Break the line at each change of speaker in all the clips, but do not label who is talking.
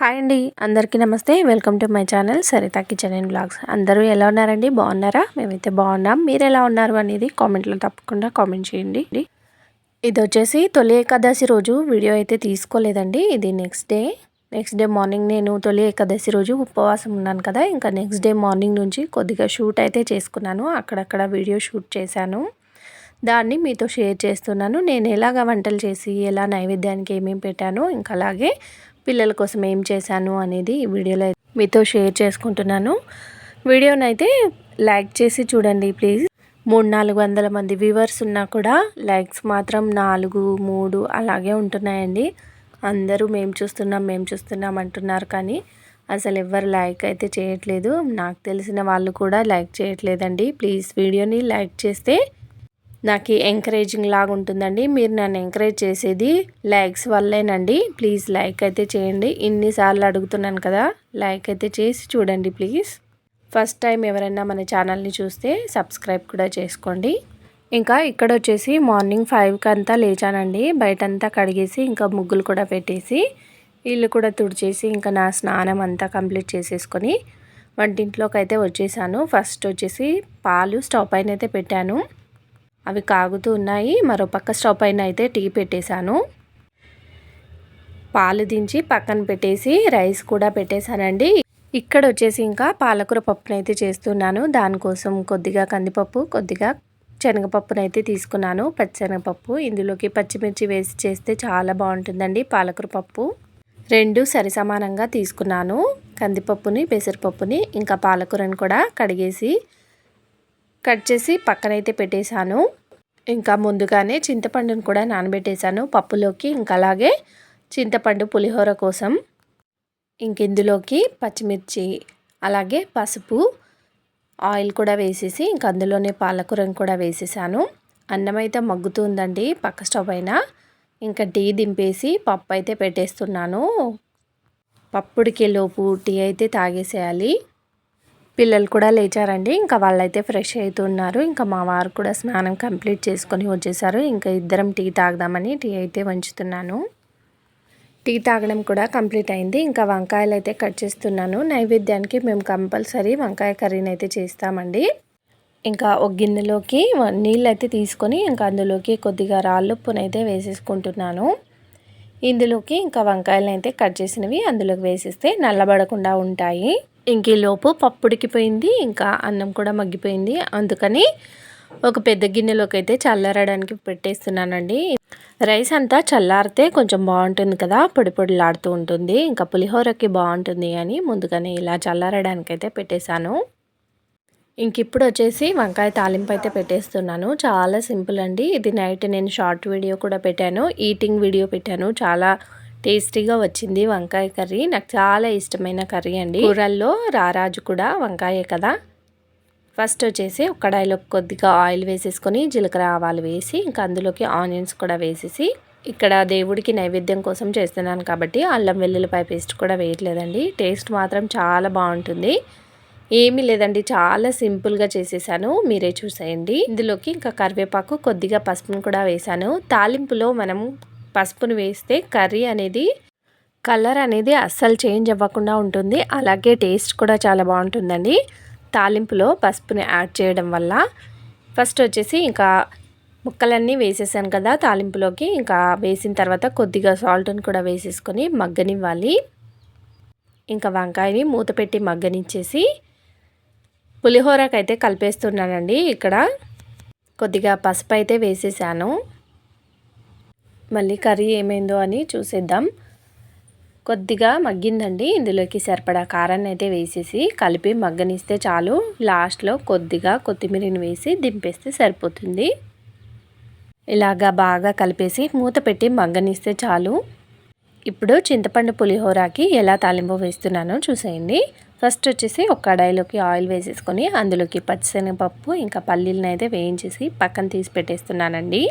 Hi అండి అందరికీ నమస్తే. Welcome to my channel Saritha kitchen and blogs. అందరూ ఎలా ఉన్నారండి? బాగున్నారా? మేమైతే బాగున్నాం. మీరు ఎలా ఉన్నారు అనేది కామెంట్లో తప్పకుండా కామెంట్ చేయండి. ఇది వచ్చేసి తొలి ఏకాదశి రోజు వీడియో అయితే తీసుకోలేదండి. ఇది next day next day morning నేను తొలి ఏకాదశి రోజు ఉపవాసం ఉన్నాను కదా. ఇంకా నెక్స్ట్ డే మార్నింగ్ నుంచి కొద్దిగా షూట్ అయితే చేసుకున్నాను. అక్కడక్కడ వీడియో షూట్ చేశాను. దాన్ని మీతో షేర్ చేస్తున్నాను. నేను ఎలాగ వంటలు చేసి ఎలా నైవేద్యానికి ఏమేమి పెట్టాను ఇంకా అలాగే పిల్లల కోసం ఏం చేశాను అనేది ఈ వీడియోలో మీతో షేర్ చేసుకుంటున్నాను. వీడియోనైతే లైక్ చేసి చూడండి ప్లీజ్. మూడు నాలుగు వందల మంది వ్యూవర్స్ ఉన్నా కూడా లైక్స్ మాత్రం నాలుగు మూడు అలాగే ఉంటున్నాయండి. అందరూ మేము చూస్తున్నాం మేము చూస్తున్నాం అంటున్నారు కానీ అసలు ఎవరు లైక్ అయితే చేయట్లేదు. నాకు తెలిసిన వాళ్ళు కూడా లైక్ చేయట్లేదండి. ప్లీజ్ వీడియోని లైక్ చేస్తే నాకు ఎంకరేజింగ్ లాగా ఉంటుందండి. మీరు నన్ను ఎంకరేజ్ చేసేది లైక్స్ వల్లేనండి. ప్లీజ్ లైక్ అయితే చేయండి. ఇన్నిసార్లు అడుగుతున్నాను కదా లైక్ అయితే చేసి చూడండి ప్లీజ్ ఫస్ట్ టైం ఎవరైనా మన ఛానల్ని చూస్తే సబ్స్క్రైబ్ కూడా చేసుకోండి. ఇంకా ఇక్కడ వచ్చేసి మార్నింగ్ ఫైవ్కి అంతా లేచానండి. బయటంతా కడిగేసి ఇంకా ముగ్గులు కూడా పెట్టేసి ఇల్లు కూడా తుడిచేసి ఇంకా నా స్నానం అంతా కంప్లీట్ చేసేసుకొని వంటింట్లోకి అయితే వచ్చేసాను. ఫస్ట్ వచ్చేసి పాలు స్టవ్ పైన అయితే పెట్టాను. అవి కాగుతూ ఉన్నాయి. మరో పక్క స్టవ్ పైన అయితే టీ పెట్టేశాను. పాలు దించి పక్కన పెట్టేసి రైస్ కూడా పెట్టేశానండి. ఇక్కడ వచ్చేసి ఇంకా పాలకూర పప్పునైతే చేస్తున్నాను. దానికోసం కొద్దిగా కందిపప్పు కొద్దిగా శనగపప్పునైతే తీసుకున్నాను. పచ్చిశనగపప్పు ఇందులోకి పచ్చిమిర్చి వేసి చేస్తే చాలా బాగుంటుందండి పాలకూర పప్పు. రెండు సరి సమానంగా తీసుకున్నాను. కందిపప్పుని పెసరపప్పుని ఇంకా పాలకూరని కూడా కడిగేసి కట్ చేసి పక్కనైతే పెట్టేశాను. ఇంకా ముందుగానే చింతపండును కూడా నానబెట్టేశాను పప్పులోకి. ఇంకా అలాగే చింతపండు పులిహోర కోసం ఇంక ఇందులోకి పచ్చిమిర్చి అలాగే పసుపు ఆయిల్ కూడా వేసేసి ఇంక అందులోనే పాలకూరను కూడా వేసేసాను. అన్నం అయితే మగ్గుతుందండి పక్క స్టవ్ అయినా. ఇంకా టీ దింపేసి పప్పు అయితే పెట్టేస్తున్నాను. పప్పుడికి లోపు టీ అయితే తాగేసేయాలి. పిల్లలు కూడా లేచారండి. ఇంకా వాళ్ళైతే ఫ్రెష్ అవుతున్నారు ఇంకా మా వారు కూడా స్నానం కంప్లీట్ చేసుకొని వచ్చేసారు. ఇంకా ఇద్దరం టీ తాగదామని టీ అయితే వంచుతున్నాను. టీ తాగడం కూడా కంప్లీట్ అయింది. ఇంకా వంకాయలు అయితే కట్ చేస్తున్నాను. నైవేద్యానికి మేము కంపల్సరీ వంకాయ కర్రీని అయితే చేస్తామండి. ఇంకా ఒక గిన్నెలోకి నీళ్ళు అయితే తీసుకొని ఇంకా అందులోకి కొద్దిగా రాళ్ళుప్పునైతే వేసేసుకుంటున్నాను. ఇందులోకి ఇంకా వంకాయలు అయితే కట్ చేసినవి అందులోకి వేసేస్తే నల్లబడకుండా ఉంటాయి. ఇంక లోపు పప్పు ఉడికిపోయింది ఇంకా అన్నం కూడా మగ్గిపోయింది. అందుకని ఒక పెద్ద గిన్నెలోకి అయితే చల్లారడానికి పెట్టేస్తున్నానండి. రైస్ అంతా చల్లారితే కొంచెం బాగుంటుంది కదా పొడి పొడిలాడుతూ ఉంటుంది. ఇంకా పులిహోరకి బాగుంటుంది అని ముందుగానే ఇలా చల్లారడానికి అయితే పెట్టేశాను. ఇంక ఇప్పుడు వచ్చేసి వంకాయ తాలింపు అయితే పెట్టేస్తున్నాను. చాలా సింపుల్ అండి. ఇది నైట్ నేను షార్ట్ వీడియో కూడా పెట్టాను ఈటింగ్ వీడియో పెట్టాను. చాలా టేస్టీగా వచ్చింది వంకాయ కర్రీ. నాకు చాలా ఇష్టమైన కర్రీ అండి. కూరల్లో రారాజు కూడా వంకాయే కదా. ఫస్ట్ వచ్చేసి ఒక కడాయిలో కొద్దిగా ఆయిల్ వేసేసుకొని జీలకర్ర ఆవాలు వేసి ఇంకా అందులోకి ఆనియన్స్ కూడా వేసేసి ఇక్కడ దేవుడికి నైవేద్యం కోసం చేస్తున్నాను కాబట్టి అల్లం వెల్లుల్లిపాయ పేస్ట్ కూడా వేయట్లేదండి. టేస్ట్ మాత్రం చాలా బాగుంటుంది. ఏమీ లేదండి చాలా సింపుల్గా చేసేసాను. మీరే చూసేయండి. ఇందులోకి ఇంకా కరివేపాకు కొద్దిగా పసుపును కూడా వేసాను. తాలింపులో మనం పసుపును వేస్తే కర్రీ అనేది కలర్ అనేది అస్సలు చేంజ్ అవ్వకుండా ఉంటుంది. అలాగే టేస్ట్ కూడా చాలా బాగుంటుందండి. తాలింపులో పసుపుని యాడ్ చేయడం వల్ల. ఫస్ట్ వచ్చేసి ఇంకా ముక్కలన్నీ వేసేసాను కదా తాలింపులోకి. ఇంకా వేసిన తర్వాత కొద్దిగా సాల్ట్ని కూడా వేసేసుకొని మగ్గనివ్వాలి. ఇంకా వంకాయని మూత పెట్టి మగ్గనిచ్చేసి పులిహోరకైతే కలిపేస్తున్నానండి ఇక్కడ. కొద్దిగా పసుపు అయితే వేసేసాను. మళ్ళీ కర్రీ ఏమైందో అని చూసేద్దాం. కొద్దిగా మగ్గిందండి. ఇందులోకి సరిపడా కారాన్ని అయితే వేసేసి కలిపి మగ్గనిస్తే చాలు. లాస్ట్లో కొద్దిగా కొత్తిమీరని వేసి దింపేస్తే సరిపోతుంది. ఇలాగా బాగా కలిపేసి మూత పెట్టి మగ్గనిస్తే చాలు. ఇప్పుడు చింతపండు పులిహోరాకి ఎలా తాలింపు వేస్తున్నానో చూసేయండి. ఫస్ట్ వచ్చేసి ఒక కడాయిలోకి ఆయిల్ వేసేసుకొని అందులోకి పచ్చిశనగపప్పు ఇంకా పల్లీలను అయితే వేయించేసి పక్కన తీసి పెట్టేస్తున్నానండి.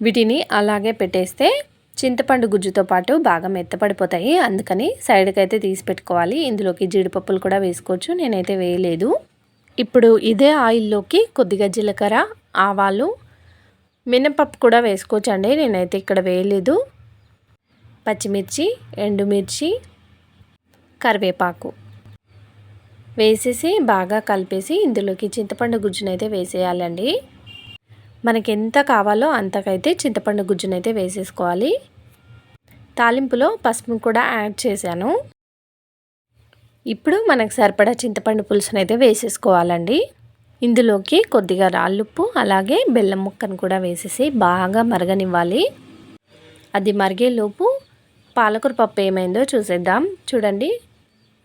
వీటిని అలాగే పెట్టేస్తే చింతపండు గుజ్జుతో పాటు బాగా మెత్తపడిపోతాయి. అందుకని సైడ్కి అయితే తీసి పెట్టుకోవాలి. ఇందులోకి జీడిపప్పులు కూడా వేసుకోవచ్చు. నేనైతే వేయలేదు. ఇప్పుడు ఇదే ఆయిల్లోకి కొద్దిగా జీలకర్ర ఆవాలు మినపప్పు కూడా వేసుకోవచ్చు అండి నేనైతే ఇక్కడ వేయలేదు. పచ్చిమిర్చి ఎండుమిర్చి కరివేపాకు వేసేసి బాగా కలిపేసి ఇందులోకి చింతపండు గుజ్జునైతే వేసేయాలండి. మనకి ఎంత కావాలో అంతకైతే చింతపండు గుజ్జునైతే వేసేసుకోవాలి. తాలింపులో పసుపు కూడా యాడ్ చేశాను. ఇప్పుడు మనకు సరిపడా చింతపండు పులుసును అయితే వేసేసుకోవాలండి. ఇందులోకి కొద్దిగా రాళ్ళుప్పు అలాగే బెల్లం ముక్కను కూడా వేసేసి బాగా మరగనివ్వాలి. అది మరిగేలోపు పాలకూర పప్పు ఏమైందో చూసేద్దాం. చూడండి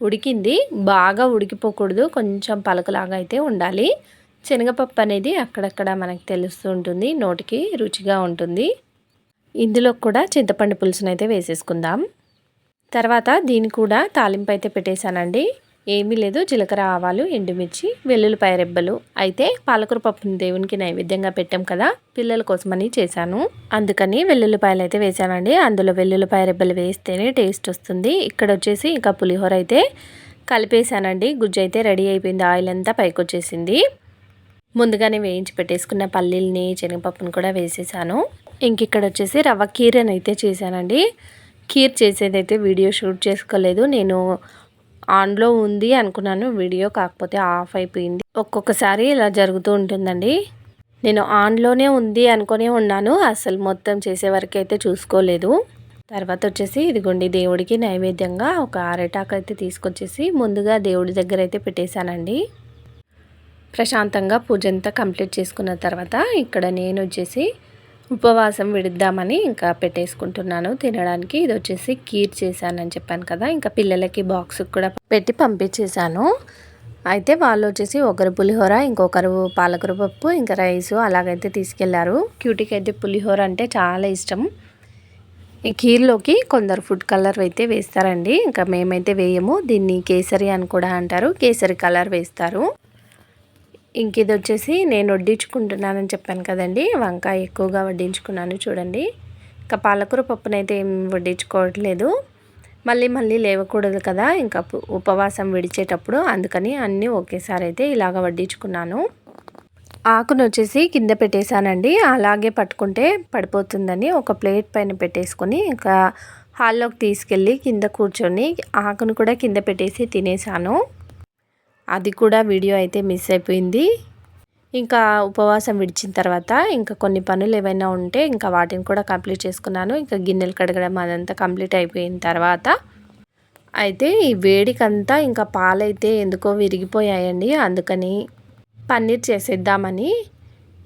ఉడికింది. బాగా ఉడికిపోకూడదు. కొంచెం పలకలాగా అయితే ఉండాలి. శనగపప్పు అనేది అక్కడక్కడ మనకు తెలుస్తూ ఉంటుంది నోటికి రుచిగా ఉంటుంది. ఇందులో కూడా చింతపండు పులుసునైతే అయితే వేసేసుకుందాం. తర్వాత దీన్ని కూడా తాలింపు అయితే పెట్టేశానండి. ఏమీ లేదు జీలకర్ర ఆవాలు ఎండుమిర్చి వెల్లుల్లిపాయ రెబ్బలు. అయితే పాలకూర పప్పుని దేవునికి నైవేద్యంగా పెట్టాం కదా పిల్లల కోసమని చేశాను. అందుకని వెల్లుల్లిపాయలు అయితే వేసానండి అందులో వెల్లుల్లిపాయ రెబ్బలు వేస్తేనే టేస్ట్ వస్తుంది. ఇక్కడ వచ్చేసి ఇంకా పులిహోర అయితే కలిపేశానండి. గుజ్జు అయితే రెడీ అయిపోయింది. ఆయిల్ అంతా పైకి వచ్చేసింది ముందుగానే వేయించి పెట్టేసుకున్న పల్లీల్ని శనగపప్పును కూడా వేసేసాను. ఇంక ఇక్కడ వచ్చేసి రవ్వ కీరని అయితే చేశానండి. కీర్ చేసేదైతే వీడియో షూట్ చేసుకోలేదు. నేను ఆన్లో ఉంది అనుకున్నాను వీడియో కాకపోతే ఆఫ్ అయిపోయింది. ఒక్కొక్కసారి ఇలా జరుగుతూ ఉంటుందండి. నేను ఆన్లోనే ఉంది అనుకునే ఉన్నాను అసలు మొత్తం చేసే వరకు అయితే చూసుకోలేదు. తర్వాత వచ్చేసి ఇదిగోండి దేవుడికి నైవేద్యంగా ఒక అరటాకు అయితే తీసుకొచ్చేసి ముందుగా దేవుడి దగ్గర అయితే పెట్టేశానండి. ప్రశాంతంగా పూజ అంతా కంప్లీట్ చేసుకున్న తర్వాత ఇక్కడ నేను వచ్చేసి ఉపవాసం విడుద్దామని ఇంకా పెట్టేసుకుంటున్నాను. తినడానికి ఇది వచ్చేసి కీర్ చేశానని చెప్పాను కదా ఇంకా పిల్లలకి బాక్స్ కూడా పెట్టి పంపించేశాను. అయితే వాళ్ళు వచ్చేసి ఒకరు పులిహోర ఇంకొకరు పాలకూర పప్పు ఇంకా రైసు అలాగైతే తీసుకెళ్ళారు. క్యూటీకి అయితే పులిహోర అంటే చాలా ఇష్టం. ఈ కీర్లోకి కొందరు ఫుడ్ కలర్ అయితే వేస్తారండి. ఇంకా మేమైతే వేయము. దీన్ని కేసరి అని కూడా అంటారు. కేసరి కలర్ వేస్తారు. ఇంక ఇది వచ్చేసి నేను వడ్డించుకుంటున్నానని చెప్పాను కదండి. వంకాయ ఎక్కువగా వడ్డించుకున్నాను చూడండి. ఇంకా పాలకూర పప్పునైతే ఏం వడ్డించుకోవట్లేదు. మళ్ళీ మళ్ళీ లేవకూడదు కదా. ఇంకా ఉపవాసం విడిచేటప్పుడు అందుకని అన్నీ ఒకేసారి అయితే ఇలాగ వడ్డించుకున్నాను. ఆకును వచ్చేసి కింద పెట్టేశానండి. అలాగే పట్టుకుంటే పడిపోతుందని ఒక ప్లేట్ పైన పెట్టేసుకొని ఇంకా హాల్లోకి తీసుకెళ్ళి కింద కూర్చొని ఆకును కూడా కింద పెట్టేసి తినేసాను అది కూడా వీడియో అయితే మిస్ అయిపోయింది. ఇంకా ఉపవాసం విడిచిన తర్వాత ఇంకా కొన్ని పనులు ఏవైనా ఉంటే ఇంకా వాటిని కూడా కంప్లీట్ చేసుకున్నాను. ఇంకా గిన్నెలు కడగడం అదంతా కంప్లీట్ అయిపోయిన తర్వాత అయితే ఈ వేడికంతా ఇంకా పాలైతే ఎందుకో విరిగిపోయాయండి. అందుకని పన్నీర్ చేసేద్దామని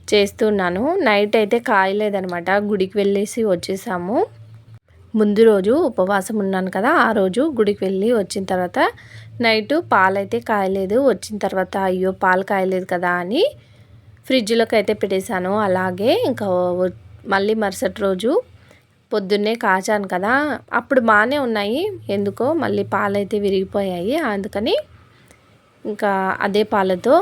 చేస్తున్నాను. నైట్ అయితే కాయలేదనమాట. గుడికి వెళ్ళేసి వచ్చేసాము. ముందు రోజు ఉపవాసం ఉన్నాను కదా ఆ రోజు గుడికి వెళ్ళి వచ్చిన తర్వాత నైటు పాలైతే కాయలేదు. వచ్చిన తర్వాత అయ్యో పాలు కాయలేదు కదా అని ఫ్రిడ్జ్లోకి అయితే పెట్టేశాను. అలాగే ఇంకా మళ్ళీ మరుసటి రోజు పొద్దున్నే కాచాను కదా. అప్పుడు బాగానే ఉన్నాయి. ఎందుకో మళ్ళీ పాలైతే విరిగిపోయాయి. అందుకని ఇంకా అదే పాలతో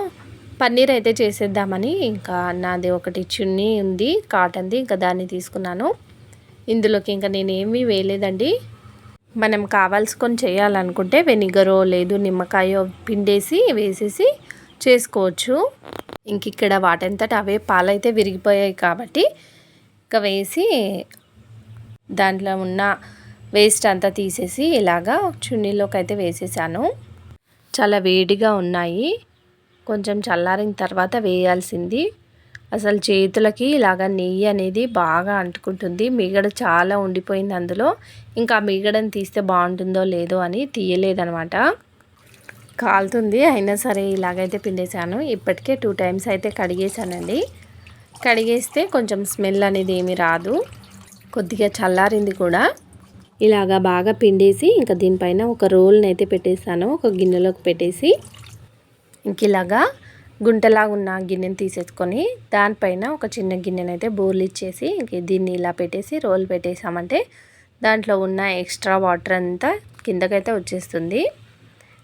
పన్నీర్ అయితే చేసేద్దామని ఇంకా నాది ఒకటి చున్నీ ఉంది కాటన్ది ఇంకా దాన్ని తీసుకున్నాను. ఇందులోకి ఇంకా నేను ఏమీ వేయలేదండి. మనం కావాల్సుకొని చేయాలనుకుంటే వెనిగరో లేదు నిమ్మకాయో పిండేసి వేసేసి చేసుకోవచ్చు. ఇంక ఇక్కడ వాటంతట అవే పాలైతే విరిగిపోయాయి కాబట్టి ఇంకా వేసి దాంట్లో ఉన్న వేస్ట్ అంతా తీసేసి ఇలాగా చున్నీలోకి అయితే వేసేసాను. చాలా వేడిగా ఉన్నాయి. కొంచెం చల్లారిన తర్వాత వేయాల్సింది. అసలు చేతులకి ఇలాగ నెయ్యి అనేది బాగా అంటుకుంటుంది. మిగడ చాలా ఉండిపోయింది అందులో. ఇంకా మిగడని తీస్తే బాగుంటుందో లేదో అని తీయలేదనమాట. కాలుతుంది. అయినా సరే ఇలాగైతే పిండేశాను. ఇప్పటికే టూ టైమ్స్ అయితే కడిగేశానండి. కడిగేస్తే కొంచెం స్మెల్ అనేది ఏమి రాదు. కొద్దిగా చల్లారింది కూడా. ఇలాగా బాగా పిండేసి ఇంకా దీనిపైన ఒక రోల్ని అయితే పెట్టేసాను ఒక గిన్నెలోకి పెట్టేసి. ఇంక ఇలాగా గుంటలాగా ఉన్న గిన్నెని తీసేసుకొని దానిపైన ఒక చిన్న గిన్నెనైతే బోర్లు ఇచ్చేసి ఇంక దీన్ని ఇలా పెట్టేసి రోల్ పెట్టేసామంటే దాంట్లో ఉన్న ఎక్స్ట్రా వాటర్ అంతా కిందకైతే వచ్చేస్తుంది.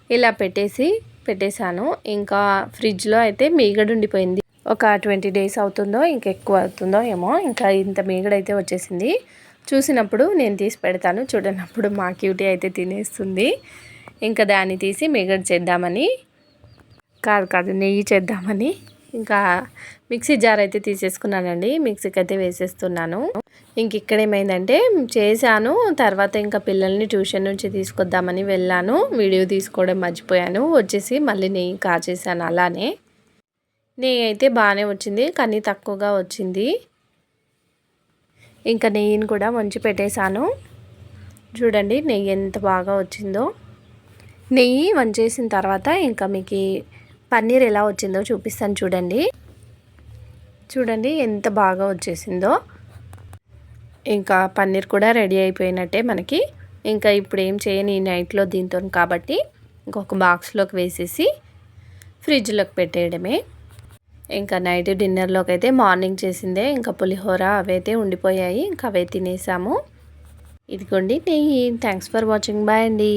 ఇలా పెట్టేసి పెట్టేశాను. ఇంకా ఫ్రిడ్జ్లో అయితే మీగడ ఉండిపోయింది. ఒక ట్వంటీ డేస్ అవుతుందో ఇంకెక్కువ అవుతుందో ఏమో ఇంకా ఇంత మీగడైతే వచ్చేసింది. చూసినప్పుడు నేను తీసి పెడతాను. చూడనప్పుడు మా క్యూటీ అయితే తినేస్తుంది. ఇంకా దాన్ని తీసి మీగడ చేద్దామని కాదు కాదు నెయ్యి చేద్దామని. ఇంకా మిక్సీ జార్ అయితే తీసేసుకున్నానండి. మిక్సీకి అయితే వేసేస్తున్నాను. ఇంక ఇక్కడ ఏమైందంటే చేశాను. తర్వాత ఇంకా పిల్లల్ని ట్యూషన్ నుంచి తీసుకొద్దామని వెళ్ళాను. వీడియో తీసుకోవడం మర్చిపోయాను. వచ్చేసి మళ్ళీ నెయ్యి కాచేసాను అలానే. నెయ్యి అయితే బాగానే వచ్చింది కానీ తక్కువగా వచ్చింది. ఇంకా నెయ్యిని కూడా వంచి పెట్టేశాను. చూడండి నెయ్యి ఎంత బాగా వచ్చిందో. నెయ్యి వంచేసిన తర్వాత ఇంకా మీకు పన్నీర్ ఎలా వచ్చిందో చూపిస్తాను చూడండి. చూడండి ఎంత బాగా వచ్చేసిందో. ఇంకా పన్నీర్ కూడా రెడీ అయిపోయినట్టే మనకి. ఇంకా ఇప్పుడు ఏం చేయని ఈ నైట్లో దీంతో కాబట్టి ఇంకొక బాక్స్లోకి వేసేసి ఫ్రిడ్జ్లోకి పెట్టేయడమే. ఇంకా నైట్ డిన్నర్లోకి అయితే మార్నింగ్ చేసిందే. ఇంకా పులిహోర అవైతే ఉండిపోయాయి. ఇంకా అవే తినేసాము. ఇదిగోండి నెయ్యి థ్యాంక్స్ ఫర్ వాచింగ్ బాయ్ అండి.